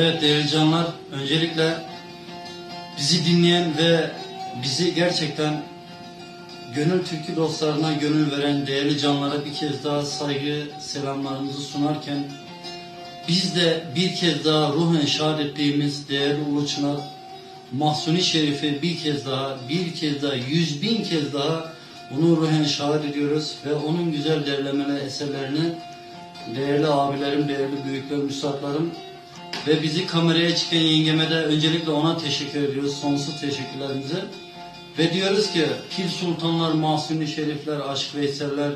Evet değerli canlar, öncelikle bizi dinleyen ve bizi gerçekten gönül türkü dostlarına gönül veren değerli canlara bir kez daha saygı selamlarımızı sunarken biz de bir kez daha ruhen şahit ettiğimiz değerli Ulu Çınar Mahsuni Şerif'i bir kez daha, bir kez daha, yüz bin kez daha onu ruhen şahit ediyoruz ve onun güzel derlemeli eserlerini değerli abilerim, değerli büyüklerim, üstadlarım ve bizi kameraya çıkan yengeme de öncelikle ona teşekkür ediyoruz. Sonsuz teşekkürlerimizi. Ve diyoruz ki Pir Sultanlar, Mahsuni Şerifler, Aşk Veyseller,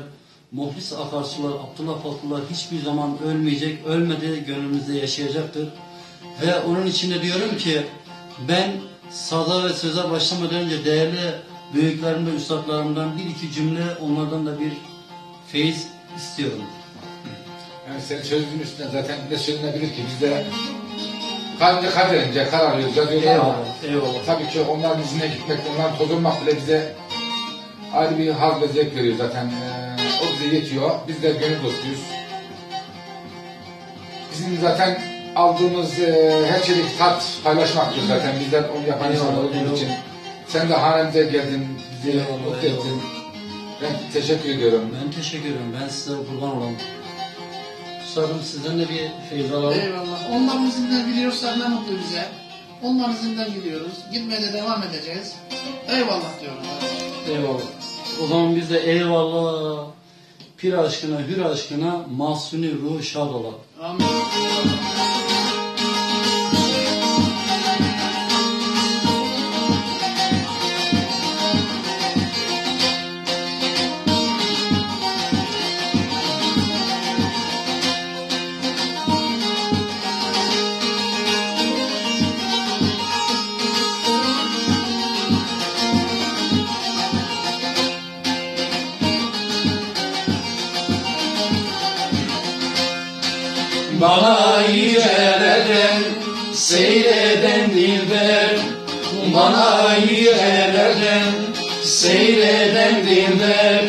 Muhlis Akarsular, Abdullah Fatullah hiçbir zaman ölmeyecek, ölmedi gönlümüzde yaşayacaktır. Ve onun için de diyorum ki ben sada ve söze başlamadan önce değerli büyüklerim ve üstadlarımdan bir iki cümle onlardan da bir feyiz istiyorum. Yani senin sözünün üstüne zaten ne söylenebilir ki biz de kalbinde kaderince kararıyoruz, yazıyoruz ama Eyvallah, eyvallah. tabii ki onların izine gitmek, onların tozulmak bile bize ayrı bir haz ve zevk veriyor zaten. Ee, o bize yetiyor. Biz de gönül dostuyuz. Bizim zaten aldığımız e, her şeydeki tat paylaşmaktır zaten. Bizler onu yapan Eyvallah, insanlar olduğumuz eyvallah. için. Sen de hanemize geldin, bizi Eyvallah, mutlu eyvallah. ettin. Ben teşekkür ediyorum. Ben teşekkür ederim. Ben size kurban olayım. Üstadım sizden de bir feyiz alalım. Eyvallah. Onların izinden gidiyorsak ne mutlu bize. Onların izinden gidiyoruz. Gitmeye de devam edeceğiz. Eyvallah diyorum. Eyvallah. O zaman biz de eyvallah. Pir aşkına, hür aşkına, mahsuni ruh şad ola. Amin. Bana yücelerden seyreden dilber Bana yücelerden seyreden dilber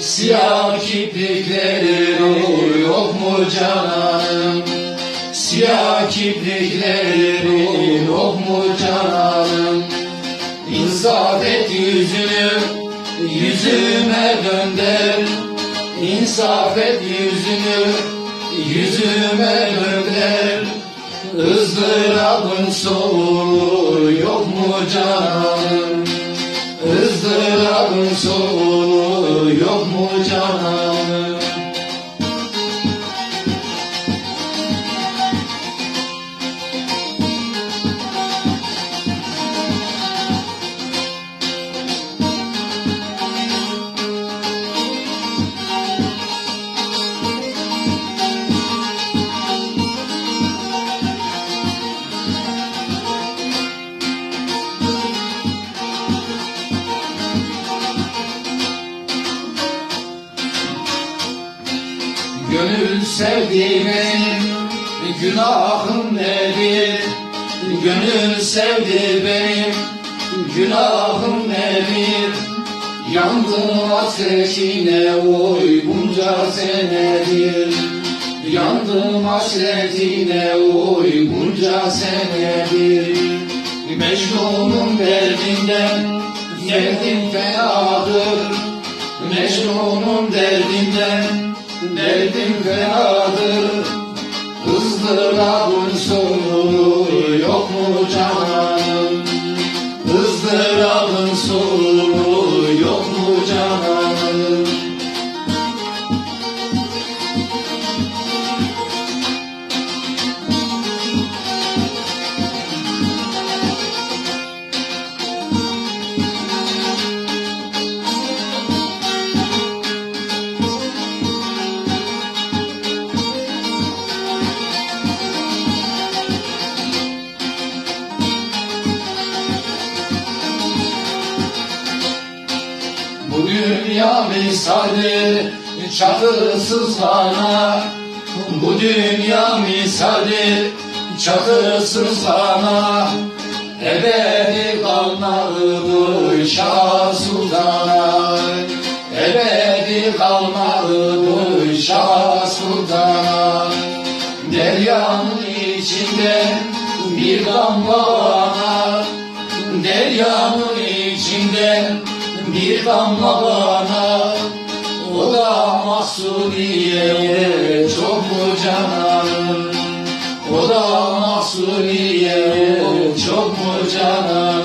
Siyah kiprikleri yok mu cananım Siyah kiprikleri yok mu cananım İnsaf et yüzünü yüzüme dönder İnsaf et yüzünü yüzüme dönder ızdırabın sonu yok mu canım? Izdırabın sonu Gönül sevdiğimin günahım nedir? Gönül sevdi benim günahım nedir? Yandım hasretine oy bunca senedir Yandım hasretine oy bunca senedir Mecnun'un derdinden derdim fenadır Mecnun'un derdinden derdim fenadır ızdırabın sonu dünya misali çatısız hana Bu dünya misali çatısız hana Ebedi kalmalıdır Şah Sultan'a Ebedi kalmalıdır Şah Sultan'a Deryanın içinde bir damla bana Deryanın içinde bir damla bana O da mahsuniye çok mu cananım O da mahsuniye çok mu cananım